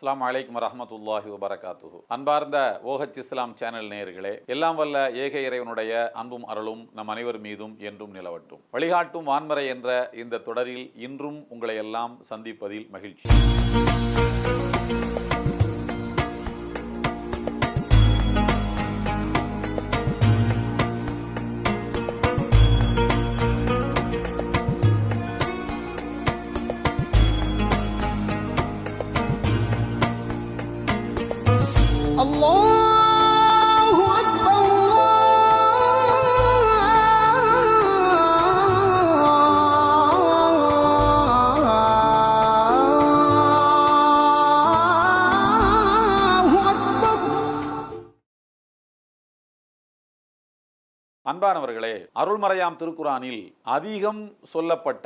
அஸ்லாம் வலைக்கம் வரமத்துல்லாஹி வபரகாத்துஹு. அன்பார்ந்த ஓஹச் இஸ்லாம் சேனல் நேயர்களே எல்லாம் வல்ல ஏக இறைவனுடைய அன்பும் அருளும் நம் அனைவர் மீதும் என்றும் நிலவட்டும். வழிகாட்டும் வான்மறை என்ற இந்த தொடரில் இன்றும் உங்களை எல்லாம் சந்திப்பதில் மகிழ்ச்சி. الله أكبر الله أكبر அன்பானவர்களே அருள்மறையாம் திருக்குரானில் அதிகம் சொல்லப்பட்ட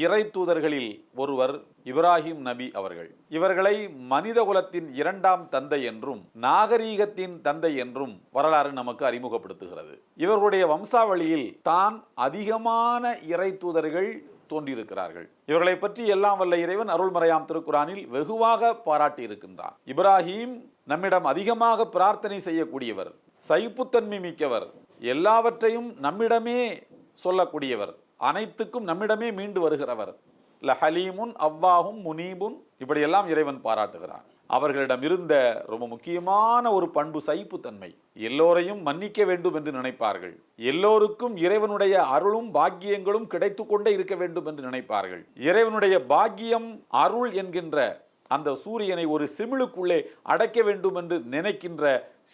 இறை தூதர்களில் ஒருவர் இப்ராஹிம் நபி அவர்கள். இவர்களை மனித குலத்தின் இரண்டாம் தந்தை என்றும் நாகரீகத்தின் தந்தை என்றும் வரலாறு நமக்கு அறிமுகப்படுத்துகிறது. இவர்களுடைய வம்சாவளியில் தான் அதிகமான இறை தூதர்கள் தோன்றியிருக்கிறார்கள். இவர்களை பற்றி எல்லாம் வல்ல இறைவன் அருள்மறையாம் திருக்குரானில் வெகுவாக பாராட்டி இருக்கின்றார் இப்ராஹிம் நம்மிடம் அதிகமாக பிரார்த்தனை செய்யக்கூடியவர் சைப்புத்தன்மை மிக்கவர் எல்லாவற்றையும் நம்மிடமே சொல்லக்கூடியவர். அனைத்துக்கும் நம்மிடமே மீண்டு வருகிறவர். ல ஹலீமுன் அவ்வாஹும் முனீபுன் இப்படியெல்லாம் இறைவன் பாராட்டுகிறான். அவர்களிடம் இருந்த ரொம்ப முக்கியமான ஒரு பண்பு சைப்புத்தன்மை எல்லோரையும் மன்னிக்க வேண்டும் என்று நினைப்பார்கள். எல்லோருக்கும் இறைவனுடைய அருளும் பாக்கியங்களும் கிடைத்து கொண்டே இருக்க வேண்டும் என்று நினைப்பார்கள். இறைவனுடைய பாக்கியம் அருள் என்கின்ற அந்த சூரியனை ஒரு சிமிழுக்குள்ளே அடைக்க வேண்டும் என்று நினைக்கின்ற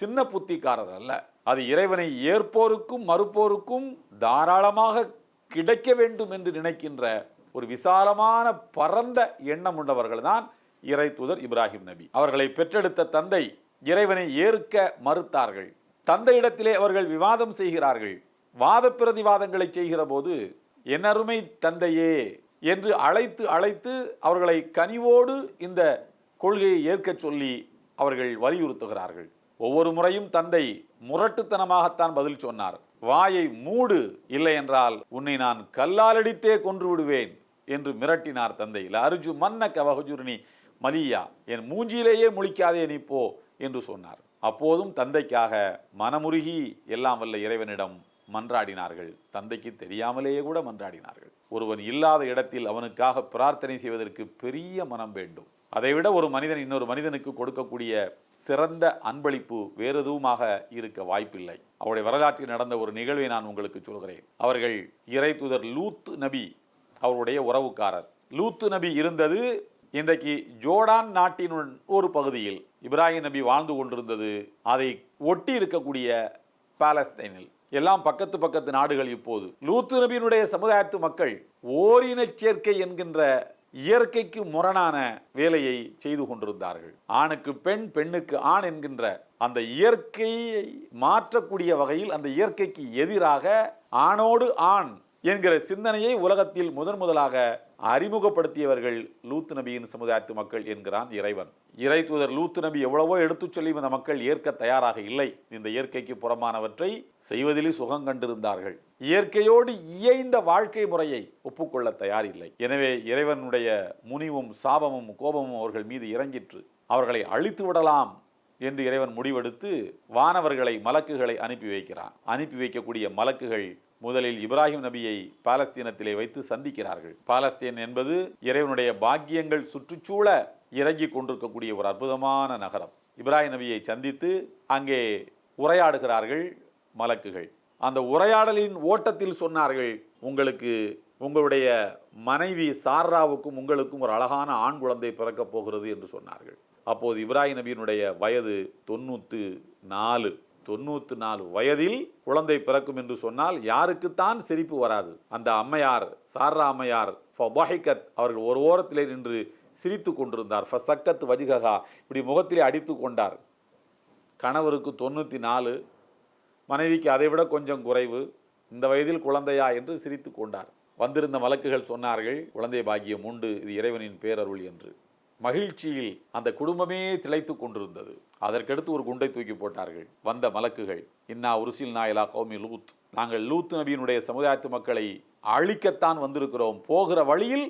சின்ன புத்திக்காரர் அல்ல. அது இறைவனை ஏற்போருக்கும் மறுப்போருக்கும் தாராளமாக கிடைக்க வேண்டும் என்று நினைக்கின்ற ஒரு விசாலமான பரந்த எண்ணம் உள்ளவர்கள் தான் இறை தூதர் இப்ராஹிம் நபி. அவர்களை பெற்றெடுத்த தந்தை இறைவனை ஏற்க மறுத்தார்கள். தந்தையிடத்திலே அவர்கள் விவாதம் செய்கிறார்கள். வாத பிரதிவாதங்களை செய்கிற போது என்னருமை தந்தையே என்று அழைத்து அழைத்து அவர்களை கனிவோடு இந்த கொள்கையை ஏற்கச் சொல்லி அவர்கள் வலியுறுத்துகிறார்கள். ஒவ்வொரு முறையும் தந்தை முரட்டுத்தனமாகத்தான் பதில் சொன்னார். வாயை மூடு இல்லை என்றால் உன்னை நான் கல்லாலடித்தே கொன்று விடுவேன் என்று மிரட்டினார் தந்தை அர்ஜு மன்ன கவகஜுர்னி மலியா என் மூஞ்சியிலேயே முழிக்காதே நீ போ என்று சொன்னார். அப்போதும் தந்தைக்காக மனமுருகி எல்லாம் வல்ல இறைவனிடம் மன்றாடினார்கள். தந்தைக்கு தெரியாமலேயே கூட மன்றாடினார்கள். ஒருவன் இல்லாத இடத்தில் அவனுக்காக பிரார்த்தனை செய்வதற்கு பெரிய மனம் வேண்டும். அதைவிட ஒரு மனிதன் இன்னொரு மனிதனுக்கு கொடுக்கக்கூடிய சிறந்த அன்பளிப்பு வேறு எதுவுமாக இருக்க வாய்ப்பில்லை. அவருடைய வரலாற்றில் நடந்த ஒரு நிகழ்வை நான் உங்களுக்கு சொல்கிறேன். அவர்கள் இறை தூதர் லூத் நபி அவருடைய உறவுக்காரர். லூத்து நபி இருந்தது இன்றைக்கு ஜோர்டான் நாட்டின் ஒரு பகுதியில். இப்ராஹிம் நபி வாழ்ந்து கொண்டிருந்தது. அதை ஒட்டி இருக்கக்கூடிய பாலஸ்தீனில். எல்லாம் பக்கத்து பக்கத்து நாடுகள் இப்போது. லூத்து நபியினுடைய சமுதாயத்து மக்கள் ஓரினச் சேர்க்கை என்கின்ற இயற்கைக்கு முரணான வேலையை செய்து கொண்டிருந்தார்கள். ஆணுக்கு பெண் பெண்ணுக்கு ஆண் என்கின்ற அந்த இயற்கையை மாற்றக்கூடிய வகையில் அந்த இயற்கைக்கு எதிராக ஆணோடு ஆண் என்கிற சிந்தனையை உலகத்தில் முதன் முதலாக அறிமுகப்படுத்தியவர்கள் லூத்து நபியின் சமுதாயத்து மக்கள் என்கிறான் இறைவன். இறை தூதர் லூத்து நபி எவ்வளவோ எடுத்துச் சொல்லி இந்த மக்கள் ஏற்க தயாராக இல்லை. இந்த இயற்கைக்கு புறமானவற்றை செய்வதிலே சுகம் கண்டிருந்தார்கள். இயற்கையோடு இயைந்த வாழ்க்கை முறையை ஒப்புக்கொள்ள தயாரில்லை. எனவே இறைவனுடைய முனிவும் சாபமும் கோபமும் அவர்கள் மீது இறங்கிற்று. அவர்களை அழித்து விடலாம் என்று இறைவன் முடிவெடுத்து வானவர்களை மலக்குகளை அனுப்பி வைக்கிறான். அனுப்பி வைக்கக்கூடிய மலக்குகள் முதலில் இப்ராஹிம் நபியை பாலஸ்தீனத்திலே வைத்து சந்திக்கிறார்கள். பாலஸ்தீன் என்பது இறைவனுடைய பாக்கியங்கள் சுற்றுச்சூழ இறங்கி கொண்டிருக்கக்கூடிய ஒரு அற்புதமான நகரம். இப்ராஹிம் நபியை சந்தித்து அங்கே உரையாடுகிறார்கள் மலக்குகள். அந்த உரையாடலின் ஓட்டத்தில் சொன்னார்கள் உங்களுக்கு உங்களுடைய மனைவி சார்ராவுக்கும் உங்களுக்கும் ஒரு அழகான ஆண் குழந்தை பிறக்கப் போகிறது என்று சொன்னார்கள். அப்போது இப்ராஹிம் நபியினுடைய வயது தொண்ணூற்று நாலு. தொண்ணூற்று நாலு வயதில் குழந்தை பிறக்கும் என்று சொன்னால் யாருக்குத்தான் சிரிப்பு வராது. அந்த அம்மையார் சாரா அம்மையார் ஃபபாஹிகத் அவர்கள் ஒரு ஓரத்திலே நின்று சிரித்து கொண்டிருந்தார். ஃபசக்கத் வஜிகஹா இப்படி முகத்திலே அடித்து கொண்டார். கணவருக்கு தொண்ணூற்றி நாலு மனைவிக்கு அதைவிட கொஞ்சம் குறைவு. இந்த வயதில் குழந்தையா என்று சிரித்து கொண்டார். வந்திருந்த மலக்குகள் சொன்னார்கள் குழந்தை பாக்கியம் உண்டு இது இறைவனின் பேரருள் என்று. மகிழ்ச்சியில் அந்த குடும்பமே திளைத்து கொண்டிருந்தது. அதற்கடுத்து ஒரு குண்டை தூக்கி போட்டார்கள். வந்த மலக்குகள் இன்னா உருசில் நாயலா கௌமி லூத். நாங்கள் லூத் நபியினுடைய சமுதாயத்து மக்களை அழிக்கத்தான் வந்திருக்கிறோம். போகிற வழியில்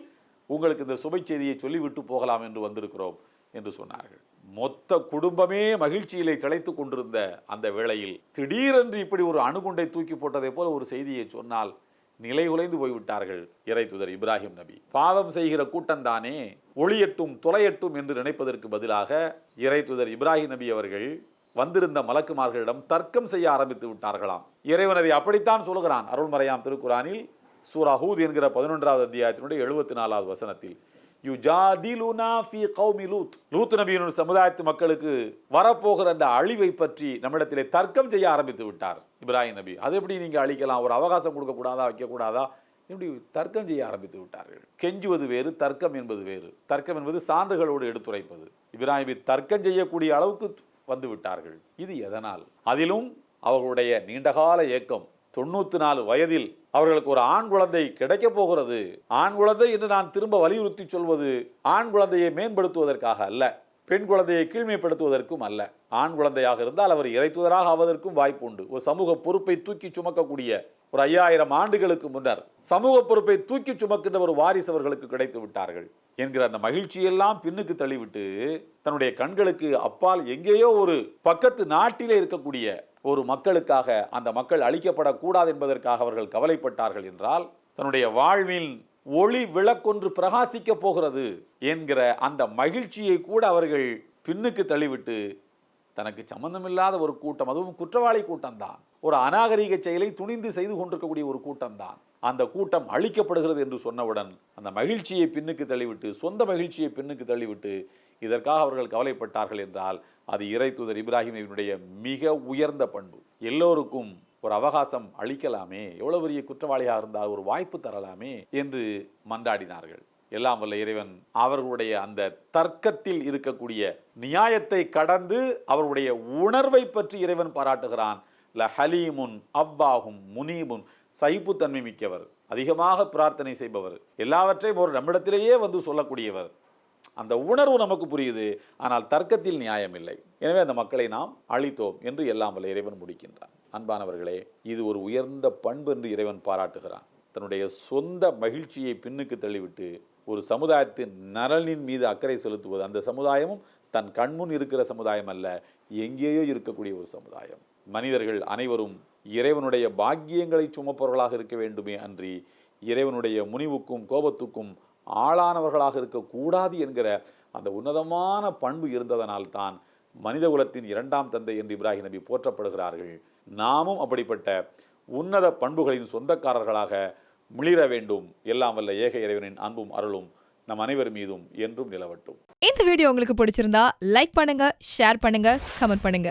உங்களுக்கு இந்த சுபை செய்தியை சொல்லிவிட்டு போகலாம் என்று வந்திருக்கிறோம் என்று சொன்னார்கள். மொத்த குடும்பமே மகிழ்ச்சியிலே திளைத்து கொண்டிருந்த அந்த வேளையில் திடீரென்று இப்படி ஒரு அணுகுண்டை தூக்கி போட்டதை போல ஒரு செய்தியை சொன்னால் நிலை உலைந்து போய்விட்டார்கள் இறை தூதர் இப்ராஹிம் நபி. பாவம் செய்கிற கூட்டம்தானே ஒளியட்டும் துளையட்டும் என்று நினைப்பதற்கு பதிலாக இறை தூதர் இப்ராஹிம் நபி அவர்கள் வந்திருந்த மலக்குமார்களிடம் தர்க்கம் செய்ய ஆரம்பித்து விட்டார்களாம். இறைவனதை அப்படித்தான் சொல்கிறான் அருள்மறையாம் திருக்குறானில் சூரா ஹூத் என்கிற பதினொன்றாவது அத்தியாயத்தினுடைய எழுபத்தி நாலாவது வசனத்தில். யுஜாதிலுனா ஃபீ கௌமி லூத். லூத் நபியினுடைய சமுதாயத்து மக்களுக்கு வரப்போகிற அந்த அழிவை பற்றி நம்மிடத்திலே தர்க்கம் செய்ய ஆரம்பித்து விட்டார் இப்ராஹிம் நபி. அது எப்படி நீங்க அழிக்கலாம்? ஒரு அவகாசம் கொடுக்க கூடாதா வைக்க கூடாதா இப்படி தர்க்கம் செய்ய ஆரம்பித்து விட்டார்கள். கெஞ்சுவது வேறு தர்க்கம் என்பது வேறு. தர்க்கம் என்பது சான்றுகளோடு எடுத்துரைப்பது. இப்ராஹிமி தர்க்கம் செய்யக்கூடிய அளவுக்கு வந்து விட்டார்கள். இது எதனால்? அதிலும் அவர்களுடைய நீண்டகால ஏக்கம் தொண்ணூத்தி நாலு வயதில் அவர்களுக்கு ஒரு ஆண் குழந்தை கிடைக்க போகிறது. ஆண் குழந்தை என்று நான் திரும்ப வலியுறுத்தி சொல்வது ஆண் குழந்தையை மேம்படுத்துவதற்காக அல்ல பெண் குழந்தையை கீழ்மைப்படுத்துவதற்கும் அல்ல. ஆண் குழந்தையாக இருந்தால் அவர் இறைத்துவதராக ஆவதற்கும் வாய்ப்பு உண்டு. ஒரு சமூக பொறுப்பை தூக்கி சுமக்கக்கூடிய ஒரு ஐயாயிரம் ஆண்டுகளுக்கு முன்னர் சமூக பொறுப்பை தூக்கி சுமக்கின்ற ஒரு வாரிசு அவர்களுக்கு கிடைத்து விட்டார்கள். என்கிற அந்த மகிழ்ச்சியெல்லாம் பின்னுக்கு தள்ளிவிட்டு தன்னுடைய கண்களுக்கு அப்பால் எங்கேயோ ஒரு பக்கத்து நாட்டிலே இருக்கக்கூடிய ஒரு மக்களுக்காக அந்த மக்கள் அழிக்கப்படக்கூடாது என்பதற்காக அவர்கள் கவலைப்பட்டார்கள் என்றால் தன்னுடைய வாழ்வில் ஒளி விளக்கொன்று பிரகாசிக்கப் போகிறது என்கிற அந்த மகிழ்ச்சியை கூட அவர்கள் பின்னுக்கு தள்ளிவிட்டு தனக்கு சம்பந்தமில்லாத ஒரு கூட்டம் அதுவும் குற்றவாளி கூட்டம்தான். ஒரு அநாகரிக செயலை துணிந்து செய்து கொண்டிருக்கக்கூடிய ஒரு கூட்டம்தான். அந்த கூட்டம் அழிக்கப்படுகிறது என்று சொன்னவுடன் அந்த மகிழ்ச்சியை பின்னுக்கு தள்ளிவிட்டு சொந்த மகிழ்ச்சியை பின்னுக்கு தள்ளிவிட்டு இதற்காக அவர்கள் கவலைப்பட்டார்கள் என்றால் அது இறை தூதர் இப்ராஹிமினுடைய மிக உயர்ந்த பண்பு. எல்லோருக்கும் ஒரு அவகாசம் அளிக்கலாமே எவ்வளவு பெரிய குற்றவாளியாக இருந்தால் ஒரு வாய்ப்பு தரலாமே என்று மன்றாடினார்கள். எல்லாம் வல்ல இறைவன் அவர்களுடைய அந்த தர்க்கத்தில் இருக்கக்கூடிய நியாயத்தை கடந்து அவருடைய உணர்வை பற்றி இறைவன் பாராட்டுகிறான். ல ஹலீமுன் அவ்வாகும் முனீபுன். சகிப்புத்தன்மை மிக்கவர் அதிகமாக பிரார்த்தனை செய்பவர் எல்லாவற்றையும் ஒரு நம்மிடத்திலேயே வந்து சொல்லக்கூடியவர். அந்த உணர்வு நமக்கு புரியுது ஆனால் தர்க்கத்தில் நியாயம் இல்லை. எனவே அந்த மக்களை நாம் அழித்தோம் என்று எல்லாம் வல்ல இறைவன் முடிக்கின்றான். அன்பானவர்களே இது ஒரு உயர்ந்த பண்பு என்று இறைவன் பாராட்டுகிறான். தன்னுடைய சொந்த மகிழ்ச்சியை பின்னுக்கு தள்ளிவிட்டு ஒரு சமுதாயத்தின் நலனின் மீது அக்கறை செலுத்துவது அந்த சமுதாயமும் தன் கண்முன் இருக்கிற சமுதாயம் அல்ல எங்கேயோ இருக்கக்கூடிய ஒரு சமுதாயம். மனிதர்கள் அனைவரும் இறைவனுடைய பாக்கியங்களை சுமப்பவர்களாக இருக்க வேண்டுமே அன்றி இறைவனுடைய முனிவுக்கும் கோபத்துக்கும் ஆளானவர்களாக இருக்கக்கூடாது என்கிற அந்த உன்னதமான பண்பு இருந்ததனால் தான் மனிதகுலத்தின் இரண்டாம் தந்தை என்று இப்ராஹிம் நபி போற்றப்படுகிறார்கள். நாமும் அப்படிப்பட்ட உன்னத பண்புகளின் சொந்தக்காரர்களாக மிளிர வேண்டும். எல்லாம் வல்ல ஏக இறைவனின் அன்பும் அருளும் நம் அனைவர் மீதும் என்றும் நிலவட்டும். இந்த வீடியோ உங்களுக்கு பிடிச்சிருந்தா லைக் பண்ணுங்க ஷேர் பண்ணுங்க கமெண்ட் பண்ணுங்க.